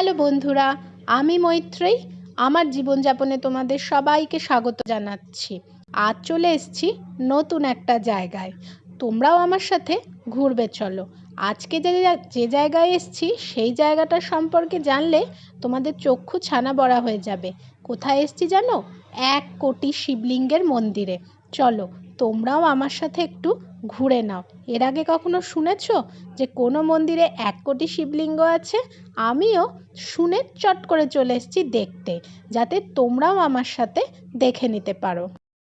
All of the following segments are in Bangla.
হ্যালো বন্ধুরা, আমি মৈত্রেই আমার জীবনযাপনে তোমাদের সবাইকে স্বাগত জানাচ্ছি। আজ চলে এসছি নতুন একটা জায়গায়। তোমরাও আমার সাথে ঘুরবে, চলো। আজকে যে যে জায়গায় এসছি, সেই জায়গাটা সম্পর্কে জানলে তোমাদের চক্ষু ছানা বড়া হয়ে যাবে। কোথায় এসেছি জানো? এক কোটি শিবলিঙ্গের মন্দিরে। চলো, তোমরাও আমার সাথে একটু ঘুরে নাও। এর আগে কখনো শুনেছ যে কোনো মন্দিরে এক কোটি শিবলিঙ্গ আছে? আমিও শুনে চট করে চলে এসেছি দেখতে, যাতে তোমরাও আমার সাথে দেখে নিতে পারো।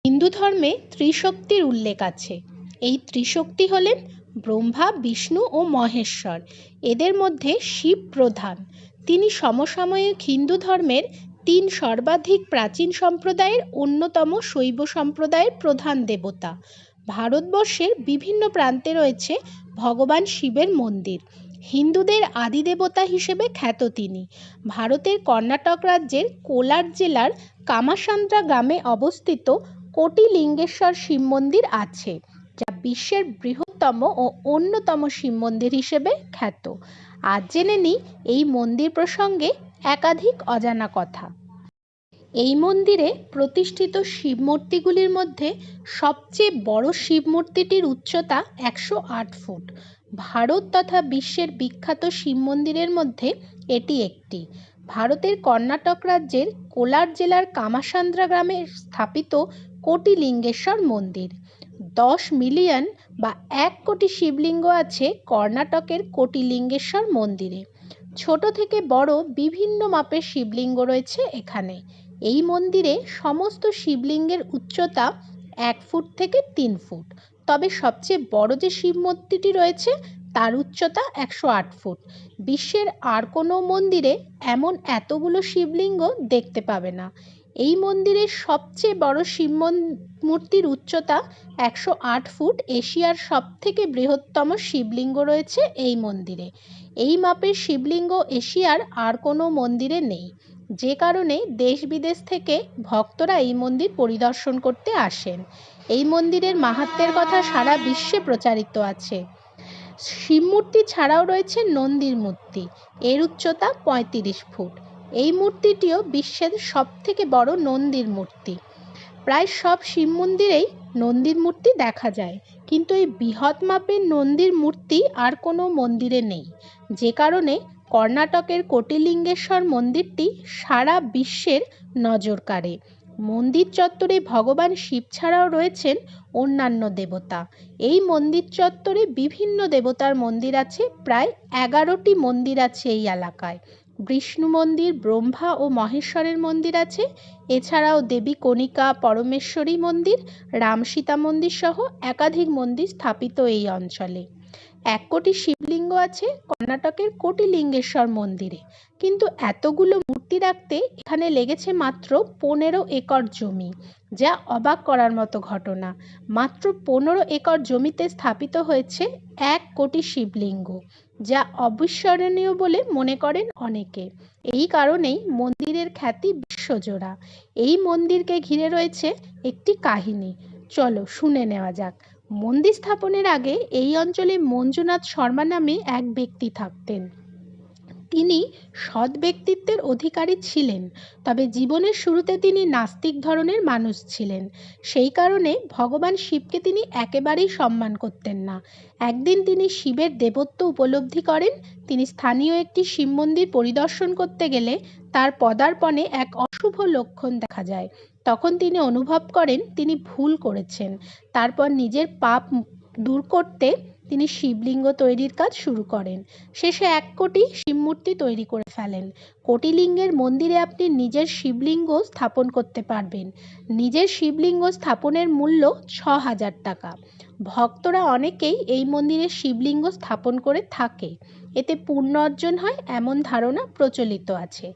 হিন্দু ধর্মে ত্রিশক্তির উল্লেখ আছে। এই ত্রিশক্তি হলেন ব্রহ্মা, বিষ্ণু ও মহেশ্বর। এদের মধ্যে শিব প্রধান। তিনি সমসাময়িক হিন্দু ধর্মের তিন সর্বাধিক প্রাচীন সম্প্রদায়ের অন্যতম শৈব সম্প্রদায়ের প্রধান দেবতা। ভারতবর্ষের বিভিন্ন প্রান্তে রয়েছে ভগবান শিবের মন্দির। হিন্দুদের আদি দেবতা হিসেবে খ্যাত তিনি। ভারতের কর্ণাটক রাজ্যের কোলার জেলার কামাসান্দ্রা গ্রামে অবস্থিত কোটিলিঙ্গেশ্বর শিব মন্দির আছে, যা বিশ্বের বৃহত্তম ও অন্যতম শিব মন্দির হিসেবে খ্যাত। আজ জেনে নিই এই মন্দির প্রসঙ্গে একাধিক অজানা কথা। এই মন্দিরে প্রতিষ্ঠিত শিব মূর্তিগুলির মধ্যে সবচেয়ে বড় শিব মূর্তিটির উচ্চতা একশো আট ফুট। ভারত তথা বিশ্বের বিখ্যাত শিব মন্দিরের মধ্যে এটি একটি। ভারতের কর্ণাটক রাজ্যের কোলার জেলার কামাসান্দ্রা গ্রামে স্থাপিত কোটিলিঙ্গেশ্বর মন্দির। দশ মিলিয়ন বা এক কোটি শিবলিঙ্গ আছে কর্ণাটকের কোটিলিঙ্গেশ্বর মন্দিরে। ছোট থেকে বড় বিভিন্ন মাপের শিবলিঙ্গ রয়েছে এখানে। এই মন্দিরে সমস্ত শিবলিঙ্গের উচ্চতা এক ফুট থেকে তিন ফুট। তবে সবচেয়ে বড় যে শিব মূর্তিটি রয়েছে, তার উচ্চতা একশো আট ফুট। বিশ্বের আর কোনো মন্দিরে এমন এতগুলো শিবলিঙ্গ দেখতে পাবে না। এই মন্দিরের সবচেয়ে বড় শিব মূর্তির উচ্চতা একশো আট ফুট। এশিয়ার সবথেকে বৃহত্তম শিবলিঙ্গ রয়েছে এই মন্দিরে। এই মাপের শিবলিঙ্গ এশিয়ার আর কোনো মন্দিরে নেই। যে কারণে দেশ বিদেশ থেকে ভক্তরা এই মন্দির পরিদর্শন করতে আসেন। এই মন্দিরের মাহাত্ম্যের কথা সারা বিশ্বে প্রচারিত আছে। শিব মূর্তি ছাড়াও রয়েছে নন্দীর মূর্তি। এর উচ্চতা পঁয়ত্রিশ ফুট। এই মূর্তিটিও বিশ্বের সবথেকে বড় নন্দীর মূর্তি। প্রায় সব শিব মন্দিরেই নন্দীর মূর্তি দেখা যায়। কিন্তু এই বৃহৎ মাপের নন্দীর মূর্তি আর কোনো মন্দিরে নেই। যে কারণে কর্ণাটকের কোটিলিঙ্গেশ্বর মন্দিরটি সারা বিশ্বের নজর কাড়ে। মন্দির চত্বরে ভগবান শিব ছাড়াও রয়েছেন অন্যান্য দেবতা। এই মন্দির চত্বরে বিভিন্ন দেবতার মন্দির আছে, প্রায় এগারোটি মন্দির আছে এই এলাকায়। বিষ্ণু মন্দির, ব্রহ্মা ও মহেশ্বরের মন্দির আছে। এছাড়াও দেবী কণিকা, পরমেশ্বরী মন্দির, রাম সীতা মন্দির সহ একাধিক মন্দির স্থাপিত এই অঞ্চলে। এক কোটি শিবলিঙ্গ আছে কর্ণাটকের কোটিলিঙ্গেশ্বর মন্দিরে। কিন্তু এতগুলো মূর্তি রাখতে এখানে লেগেছে মাত্র পনেরো একর জমি, যা অবাক করার মতো ঘটনা। মাত্র পনেরো একর জমিতে স্থাপিত হয়েছে এক কোটি শিবলিঙ্গ, যা অবিস্মরণীয় বলে মনে করেন অনেকে। এই কারণেই মন্দিরের খ্যাতি বিশ্বজোড়া। এই মন্দিরকে ঘিরে রয়েছে একটি কাহিনী। চলো শুনে নেওয়া যাক। মন্দির স্থাপনের আগে এই অঞ্চলে মঞ্জুনাথ শর্মা নামে এক ব্যক্তি থাকতেন। তিনি সৎ ব্যক্তিত্বের অধিকারী ছিলেন, তবে জীবনের শুরুতে তিনি নাস্তিক ধরনের মানুষ ছিলেন। সেই কারণে ভগবান শিবকে তিনি একেবারেই সম্মান করতেন না। একদিন তিনি শিবের দেবত্ব উপলব্ধি করেন। তিনি স্থানীয় একটি শিব মন্দির পরিদর্শন করতে গেলে তার পদার্পণে এক অশুভ লক্ষণ দেখা যায়। তখন তিনি অনুভব করেন তিনি ভুল করেছেন। তারপর নিজের পাপ দূর করতে তিনি শিবলিঙ্গ তৈরির কাজ শুরু করেন। শেষে এক কোটি শিবমূর্তি তৈরি করে ফেলেন। কোটিলিঙ্গের মন্দিরে আপনি নিজের শিবলিঙ্গ স্থাপন করতে পারবেন। নিজের শিবলিঙ্গ স্থাপনের মূল্য ছ হাজার টাকা। ভক্তরা অনেকেই এই মন্দিরে শিবলিঙ্গ স্থাপন করে থাকে। এতে পুণ্য অর্জন হয় এমন ধারণা প্রচলিত আছে।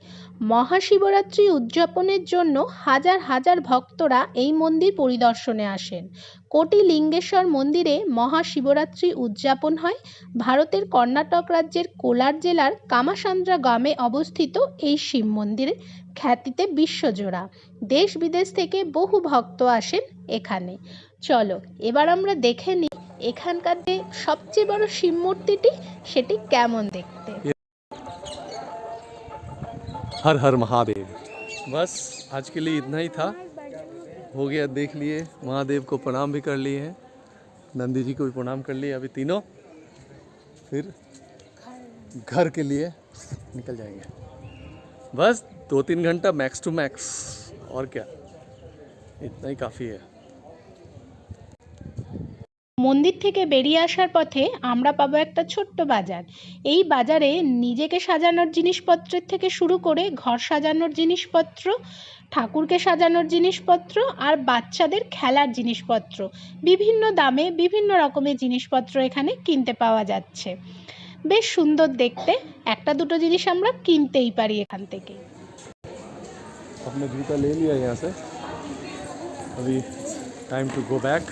মহাশিবরাত্রি উদযাপনের জন্য হাজার হাজার ভক্তরা এই মন্দির পরিদর্শনে আসেন। কোটি লিঙ্গেশ্বর মন্দিরে মহাশিবরাত্রি উদযাপন হয়। ভারতের কর্ণাটক রাজ্যের কোলার জেলার কামাসান্দ্রা গ্রামে অবস্থিত এই শিব মন্দিরে খ্যাতিতে বিশ্বজোড়া। দেশ বিদেশ থেকে বহু ভক্ত আসেন এখানে। চলো, এবার আমরা দেখে নিই এখানকার যে সবচেয়ে বড় শিব মূর্তিটি সেটি কেমন দেখতে हर हर महादेव बस आज के लिए इतना ही था हो गया देख लिए महादेव को प्रणाम भी कर लिए हैं नंदी जी को भी प्रणाम कर लिए अभी तीनों फिर घर के लिए निकल जाएंगे बस दो तीन घंटा मैक्स टू मैक्स और क्या इतना ही काफ़ी है মন্দির থেকে বেরিয়ে আসার পথে আমরা পাবো একটা ছোট্ট বাজার এই বাজারে নিজেকে সাজানোর জিনিসপত্রের থেকে শুরু করে ঘর সাজানোর জিনিসপত্র ঠাকুরকে সাজানোর জিনিসপত্র আর বাচ্চাদের খেলার জিনিসপত্র বিভিন্ন দামে বিভিন্ন রকমের জিনিসপত্র এখানে কিনতে পাওয়া যাচ্ছে বেশ সুন্দর দেখতে একটা দুটো জিনিস আমরা কিনতেই পারি এখান থেকে अपने जूता ले लिया यहाँ से अभी टाइम टू गो बैक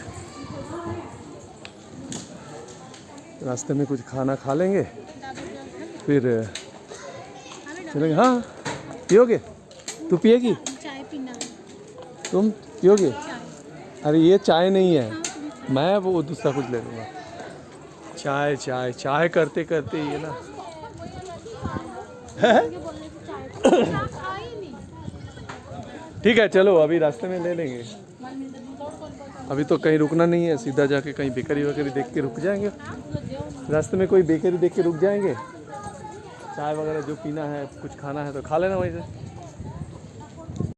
रास्ते में कुछ खाना खा लेंगे? फिर चलेंगे। हाँ पियोगे? तू पिएगी? तुम पियोगे? अरे ये चाय नहीं है। मैं वो दूसरा कुछ ले लूँगा। चाय चाय चाय करते करते ये ना। ठीक है चलो अभी रास्ते में ले लेंगे। अभी तो कहीं रुकना नहीं है, सीधा जाके कहीं बेकरी वगैरह देख के रुक जाएँगे। रास्ते में कोई बेकरी देख के रुक जाएँगे? चाय वगैरह जो पीना है, कुछ खाना है तो खा लेना वहीं से।